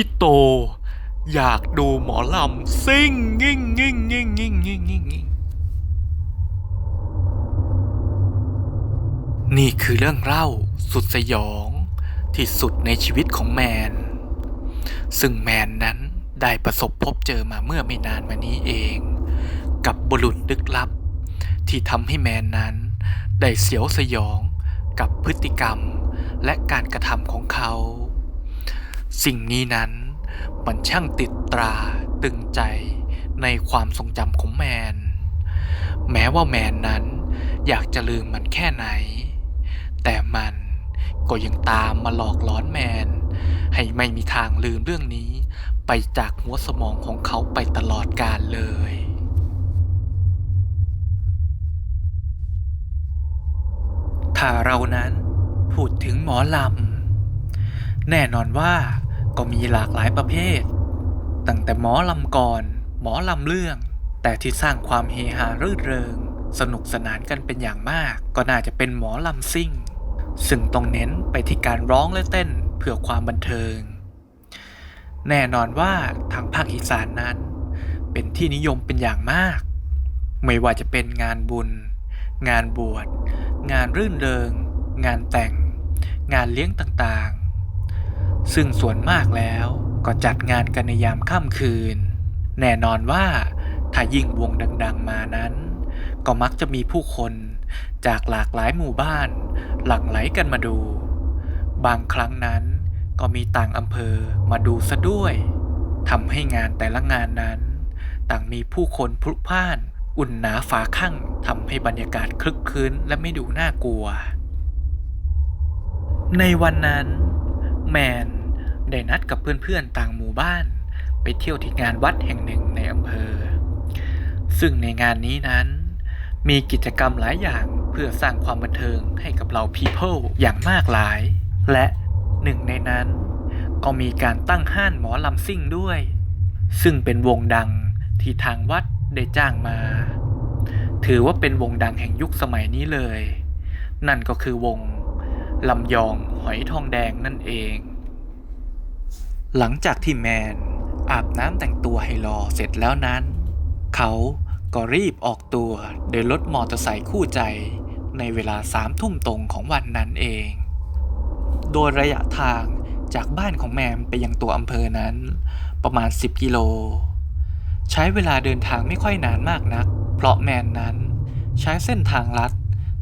พี่โต อยากดูหมอลำซิ่งงิ่งงิ่งงิ่งงิ่งงิ่งงิ่งงิ่งนี่คือเรื่องเล่าสุดสยองที่สุดในชีวิตของแมน ซึ่งแมนนั้นได้ประสบพบเจอมาเมื่อไม่นานมานี้เอง กับบุรุษลึกลับ ที่ทำให้แมนนั้น ได้เสียวสยองกับพฤติกรรมและการกระทำของเขา สิ่งนี้นั้นมันช่างติดตราตึงใจในความทรงจำของแมน แม้ว่าแมนนั้นอยากจะลืมมันแค่ไหน แต่มันก็ยังตามมาหลอกล้อนแมน ให้ไม่มีทางลืมเรื่องนี้ไปจากหัวสมองของเขาไปตลอดกาลเลยถ้าเรานั้นพูดถึงหมอลำ แน่นอนว่าก็มีหลากหลายประเภท ตั้งแต่หมอลำก่อนหมอลำเรื่อง แต่ที่สร้างความเฮฮารื่นเริง สนุกสนานกันเป็นอย่างมาก ก็น่าจะเป็นหมอลำซิ่ง ซึ่งต้องเน้นไปที่การร้องและเต้นเพื่อความบันเทิง แน่นอนว่าทางภาคอีสานนั้น เป็นที่นิยมเป็นอย่างมาก ไม่ว่าจะเป็นงานบุญ งานบวช งานรื่นเริง งานแต่ง งานเลี้ยงต่าง ซึ่งส่วนมากแล้วก็จัดงานกันในยามค่ำคืน แน่นอนว่าถ้ายิ่งวงดัง ๆ มานั้น ก็มักจะมีผู้คนจากหลากหลายหมู่บ้าน หลั่งไหลกันมาดู บางครั้งนั้นก็มีต่างอำเภอมาดูซะด้วยทำให้งานแต่ละงานนั้น ต่างมีผู้คนพลุกพล่าน อุ่นหนาฝาข้างทำให้บรรยากาศคลึกคลื้นและไม่ดูน่ากลัว ในวันนั้น แมน ได้นัดกับเพื่อนๆต่างหมู่บ้าน ไปเที่ยวที่งานวัดแห่งหนึ่งในอำเภอ ซึ่งในงานนี้นั้น มีกิจกรรมหลายอย่างเพื่อสร้างความบันเทิงให้กับเรา people อย่างมากหลาย และหนึ่งในนั้น ก็มีการตั้งห้านหมอลำซิ่งด้วย ซึ่งเป็นวงดังที่ทางวัดได้จ้างมา ถือว่าเป็นวงดังแห่งยุคสมัยนี้เลย นั่นก็คือวงลำยองหอยทองแดงนั่นเอง หลังจากที่แมน อาบน้ำแต่งตัวให้รอเสร็จแล้วนั้น เขาก็รีบออกตัวโดยรถมอเตอร์ไซค์คู่ใจในเวลาสามทุ่มตรงของวันนั้นเอง โดยระยะทางจากบ้านของแมนไปยังตัวอำเภอนั้น ประมาณ 10 กิโล ใช้เวลาเดินทางไม่ค่อยนานมากนัก เพราะแมนนั้น ใช้เส้นทางลัด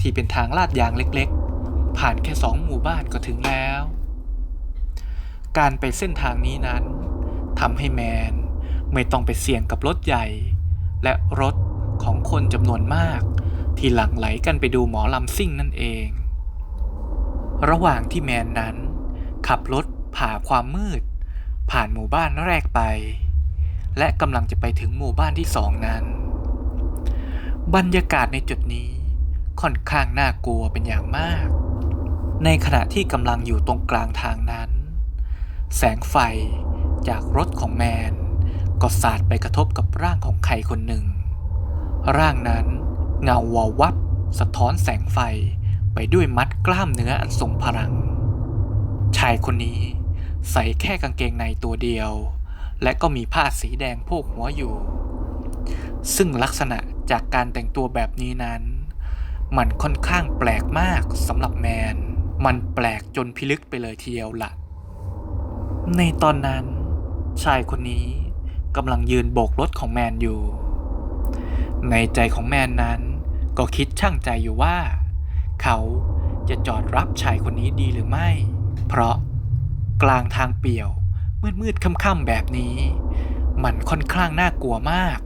ที่เป็นทางลาดยางเล็กๆ ผ่านแค่สองหมู่บ้านก็ถึงแล้ว การไปเส้นทางนี้นั้นทำให้แมนไม่ต้องไปเสี่ยงกับรถใหญ่ และรถของคนจำนวนมาก ที่หลั่งไหลกันไปดูหมอลำซิ่งนั่นเอง ระหว่างที่แมนนั้น ขับรถผ่าความมืด ผ่านหมู่บ้านแรกไป และกำลังจะไปถึงหมู่บ้านที่สองนั้น บรรยากาศในจุดนี้ค่อนข้างน่ากลัวเป็นอย่างมาก ในขณะที่กำลังอยู่ตรงกลางทางนั้น แสงไฟจากรถของแมน ก็สาดไปกระทบกับร่างของใครคนหนึ่ง ร่างนั้นเงาวาวับ สะท้อนแสงไฟไปด้วยมัดกล้ามเนื้ออันทรงพลัง ชายคนนี้ใส่แค่กางเกงในตัวเดียว และก็มีผ้าสีแดงโพกหัวอยู่ ซึ่งลักษณะจากการแต่งตัวแบบนี้นั้น มันค่อนข้างแปลกมากสำหรับแมน มันแปลกจนพิลึกไปเลยทีเดียวละ่ะ ในตอนนั้น ชายคนนี้กำลังยืนโบกรถของแมนอยู่ ในใจของแมนนั้นก็คิดช่างใจอยู่ว่า เขาจะจอดรับชายคนนี้ดีหรือไม่ เพราะกลางทางเปี่ยวมืดๆค่ำๆแบบนี้ มันค่อนข้างน่ากลัวมาก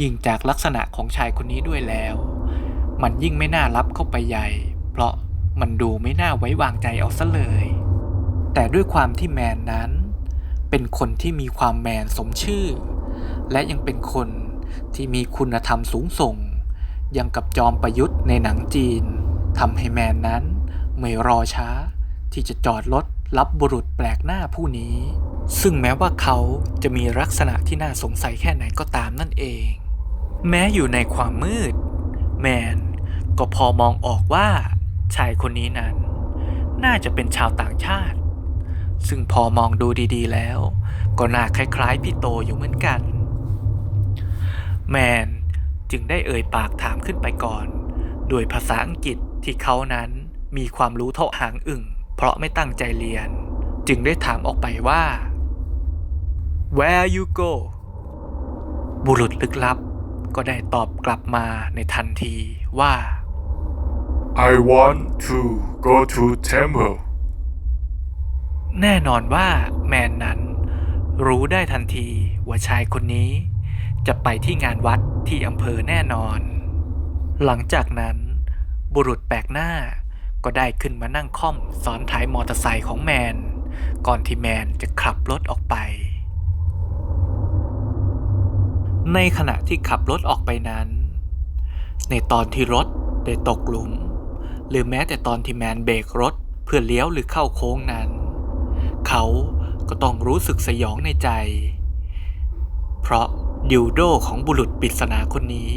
ยิ่งจากลักษณะของชายคนนี้ด้วยแล้ว มันยิ่งไม่น่ารับเข้าไปใหญ่ เพราะมันดูไม่น่าไว้วางใจเอาซะเลย แต่ด้วยความที่แมนนั้น เป็นคนที่มีความแมนสมชื่อ และยังเป็นคนที่มีคุณธรรมสูงส่ง ยังกับจอมประยุทธ์ในหนังจีนทำให้แมนนั้นไม่รอช้า ที่จะจอดรถรับบุรุษแปลกหน้าผู้นี้ ซึ่งแม้ว่าเขาจะมีลักษณะที่น่าสงสัยแค่ไหนก็ตามนั่นเอง แม้อยู่ในความมืด แมนก็พอมองออกว่าชายคนนี้นั้น น่าจะเป็นชาวต่างชาติ ซึ่งพอมองดูดีๆแล้ว ก็น่าคล้ายๆพี่โตอยู่เหมือนกัน แมนจึงได้เอ่ยปากถามขึ้นไปก่อนโดยภาษาอังกฤษที่เขานั้นมีความรู้เท่าหางอึ่ง เพราะไม่ตั้งใจเรียน จึงได้ถามออกไปว่า Where you go บุรุษลึกลับ ก็ได้ตอบกลับมาในทันทีว่า I want to go to temple. แน่นอนว่าแมนนั้น รู้ได้ทันทีว่าชายคนนี้ จะไปที่งานวัดที่อำเภอแน่นอน หลังจากนั้น บุรุษแปลกหน้าก็ได้ขึ้นมานั่งค่อมซ้อนท้ายมอเตอร์ไซค์ของแมน ก่อนที่แมนจะขับรถออกไป ในขณะที่ขับรถออกไปนั้น ในตอนที่รถได้ตกหลุม หรือแม้แต่ตอนที่แมนเบรกรถเพื่อเลี้ยวหรือเข้าโค้งนั้น เขาก็ต้องรู้สึกสยองในใจ เพราะดิวโดของบุรุษปริศนาคนนี้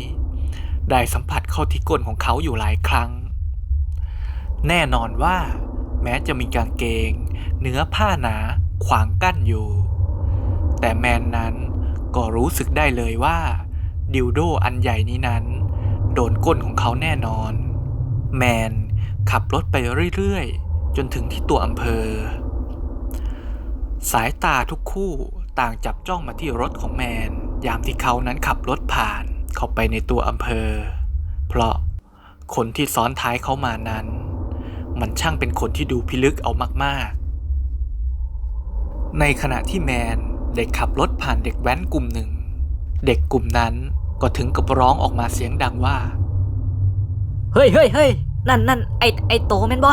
ได้สัมผัสเข้าที่ก้นของเขาอยู่หลายครั้ง แน่นอนว่า แม้จะมีกางเกง เนื้อผ้าหนาขวางกั้นอยู่ แต่แมนนั้นก็รู้สึกได้เลยว่า ดิวโดอันใหญ่นี้นั้น โดนก้นของเขาแน่นอน แมนขับรถไปเรื่อยๆ จนถึงที่ตัวอำเภอ สายตาทุกคู่ต่างจับจ้องมาที่รถของแมน ยามที่เขานั้นขับรถผ่านเข้าไปในตัวอำเภอ เพราะคนที่ซ้อนท้ายเขามานั้น มันช่างเป็นคนที่ดูพิลึกเอามากๆ ในขณะที่แมนได้ขับรถผ่านเด็กแว้นกลุ่มหนึ่ง เด็กกลุ่มนั้นก็ถึงกับร้องออกมาเสียงดังว่า เฮ้ยเฮ้ยเฮ้ยนั่นนั่นไอไอโตแม่นบ่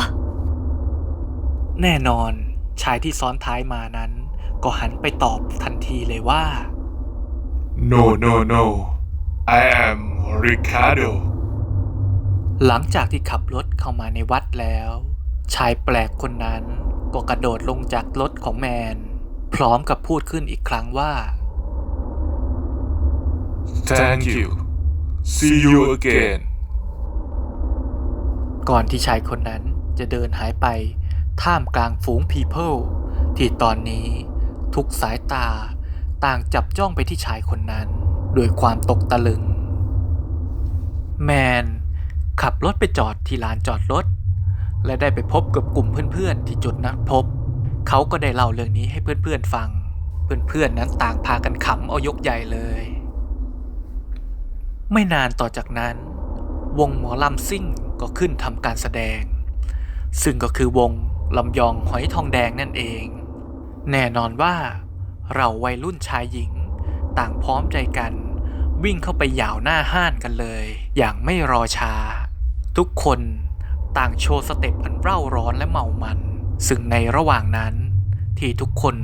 แน่นอน ชายที่ซ้อนท้ายมานั้น ก็หันไปตอบทันทีเลยว่า No, no, no. I am Ricardo. หลังจากที่ขับรถเข้ามาในวัดแล้ว ชายแปลกคนนั้นก็กระโดดลงจากรถของแมน พร้อมกับพูดขึ้นอีกครั้งว่า Thank you. See you again. ก่อนที่ชายคนนั้นจะเดินหายไป ท่ามกลางฝูง people ที่ตอนนี้ทุกสายตาต่างจับจ้องไปที่ชายคนนั้นด้วยความตกตะลึง แมน ขับรถไปจอดที่ลานจอดรถ และได้ไปพบกับกลุ่มเพื่อนๆ ที่จุดนัดพบ เขาก็ได้เล่าเรื่องนี้ให้เพื่อนๆฟัง เพื่อนๆนั้นต่างพากันขำเอายกใหญ่เลย ไม่นานต่อจากนั้น วงหมอลำซิ่งก็ขึ้นทำการแสดง ซึ่งก็คือวง ลำยองหอยทองแดงนั่นเอง แน่นอนว่า เราวัยรุ่นชายหญิง ต่างพร้อมใจกัน วิ่งเข้าไปหยาวหน้าห้านกันเลย อย่างไม่รอช้า ทุกคนต่างโชว์สเต็ปอันเร่าร้อนและเมามัน ซึ่งในระหว่างนั้น ที่ทุกคน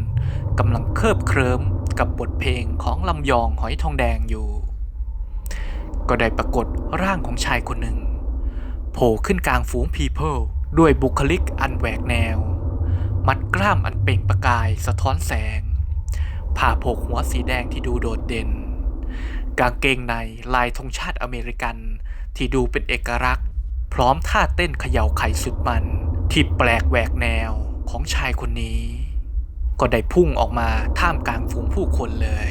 กำลังเคลิบเคลิ้มกับบทเพลงของลำยองหอยทองแดงอยู่ ก็ได้ปรากฏร่างของชายคนหนึ่งโผล่ขึ้นกลางฝูง people ด้วยบุคลิกอันแหวกแนว มัดกล้ามอันเปล่งประกายสะท้อนแสง ผ่าโผกหัวสีแดงที่ดูโดดเด่น กางเกงในลายธงชาติอเมริกันที่ดูเป็นเอกลักษณ์ พร้อมท่าเต้นเขย่าไข่สุดมัน ที่แปลกแหวกแนวของชายคนนี้ ก็ได้พุ่งออกมาท่ามกลางฝูงผู้คนเลย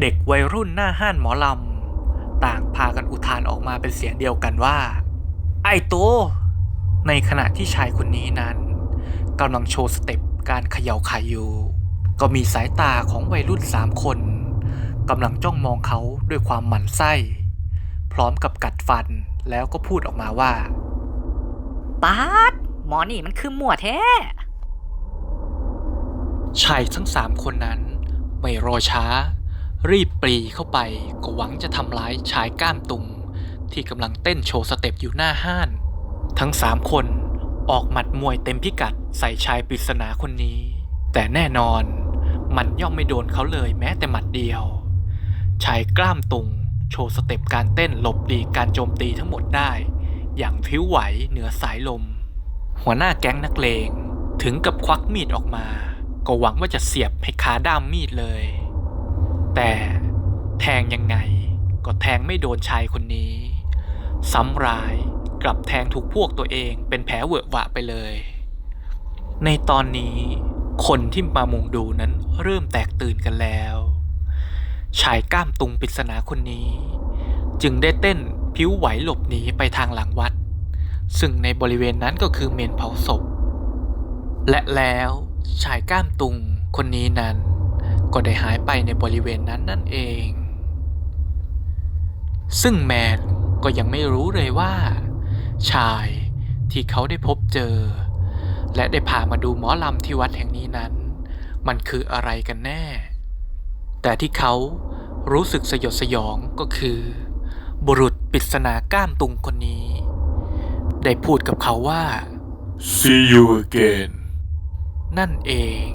เด็กวัยรุ่นหน้าห้านหมอลำ ต่างพากันอุทานออกมาเป็นเสียงเดียวกันว่า ไอ้โต ในขณะที่ชายคนนี้นั้นกำลังโชว์สเต็ปการเขย่าไข่อยู่ ก็มีสายตาของวัยรุ่นสามคนกำลังจ้องมองเขาด้วยความหมั่นไส้ พร้อมกับกัดฟันแล้วก็พูดออกมาว่าปาดหมอนี่มันคือหมวดแท้ชายทั้งสามคนนั้น ไม่รอช้า รีบปรีเข้าไปก็หวังจะทำร้ายชายก้ามตุงที่กำลังเต้นโชว์สเต็ปอยู่หน้าห้าน ทั้งสามคนออกหมัดมวยเต็มพิกัดใส่ชายปริศนาคนนี้ แต่แน่นอนมันย่อมไม่โดนเขาเลยแม้แต่หมัดเดียว ชายกล้ามตุง โชว์สเต็ปการเต้นหลบหลีกการโจมตีทั้งหมดได้ อย่างพิ้วไหวเหนือสายลม หัวหน้าแก๊งนักเลงถึงกับควักมีดออกมา ก็หวังว่าจะเสียบให้คาด้ามมีดเลย แต่แทงยังไงก็แทงไม่โดนชายคนนี้ ซ้ำร้าย กลับแทงถูกพวกตัวเองเป็นแผลเวอะหวะไปเลย ในตอนนี้คนที่มามุงดูนั้นเริ่มแตกตื่นกันแล้ว ชายกล้ามตุงปริศนาคนนี้ จึงได้เต้นผิวไหวหลบหนีไปทางหลังวัด ซึ่งในบริเวณนั้นก็คือเมนเผาศพ และแล้วชายกล้ามตุงคนนี้นั้น ก็ได้หายไปในบริเวณนั้นนั่นเอง ซึ่งแมนก็ยังไม่รู้เลยว่า ชายที่เขาได้พบเจอ และได้พามาดูหมอลำที่วัดแห่งนี้นั้น มันคืออะไรกันแน่ แต่ที่เขารู้สึกสยดสยองก็คือ บุรุษปริศนาก้ามตุงคนนี้ ได้พูดกับเขาว่า See you again นั่นเอง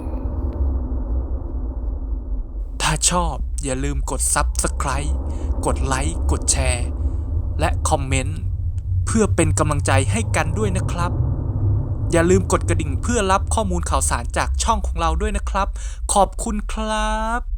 ถ้าชอบอย่าลืมกด Subscribe กดไลค์กดแชร์ และคอมเมนต์เพื่อเป็นกำลังใจให้กันด้วยนะครับ อย่าลืมกดกระดิ่งเพื่อรับข้อมูลข่าวสารจากช่องของเราด้วยนะครับ ขอบคุณครับ